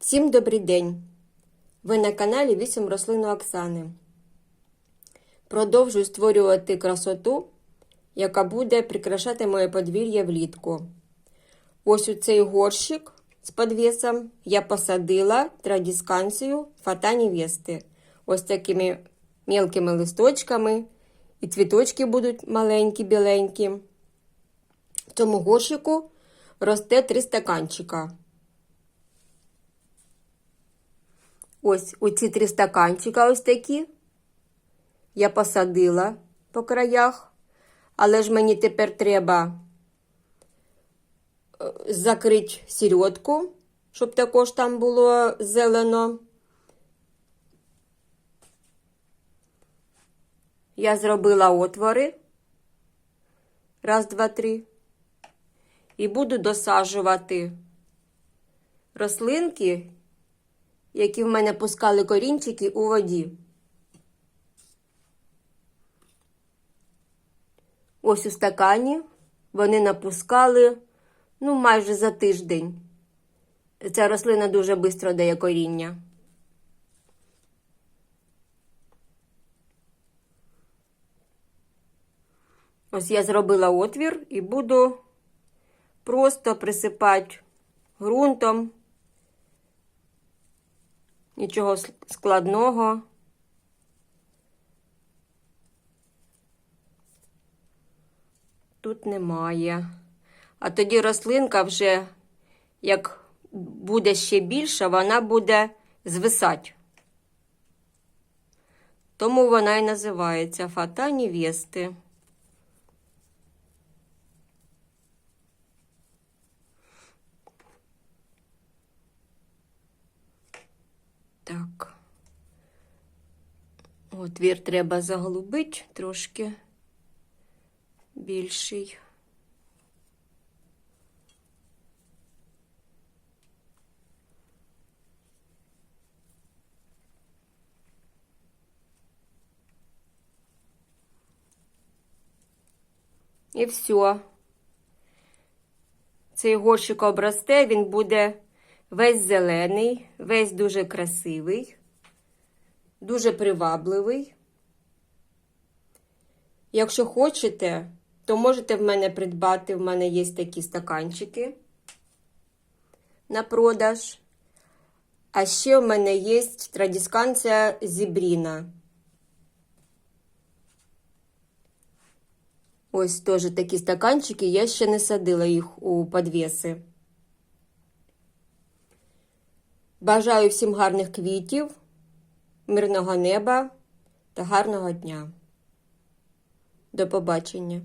Всім добрий день! Ви на каналі 8 рослин Оксани. Продовжую створювати красоту, яка буде прикрашати моє подвір'я влітку. Ось у цей горщик з підвісом я посадила традісканцію фата невести. Ось такими мелкими листочками. І цвіточки будуть маленькі, біленькі. В цьому горщику росте три стаканчика. Ось у ці три стаканчика ось такі. Я посадила по краях, але ж мені тепер треба е, закрити сірьотку, щоб також там було зелено. Я зробила отвори. Раз, два, три. І буду досаджувати рослинки, які в мене пускали корінчики у воді. Ось у стакані вони напускали ну, майже за тиждень. Ця рослина дуже швидко дає коріння. Ось я зробила отвір і буду просто присипати ґрунтом. Нічого складного. Тут немає. А тоді рослинка вже, як буде ще більша, вона буде звисати. Тому вона і називається фата невести. Так. Отвір треба заглубити трошки більший. І все. Цей горщик обросте, він буде весь зелений, весь дуже красивий, дуже привабливий. Якщо хочете, то можете в мене придбати, в мене є такі стаканчики на продаж. А ще в мене є традісканція зібріна. Ось теж такі стаканчики, я ще не садила їх у підвіси. Бажаю всім гарних квітів, мирного неба та гарного дня. До побачення!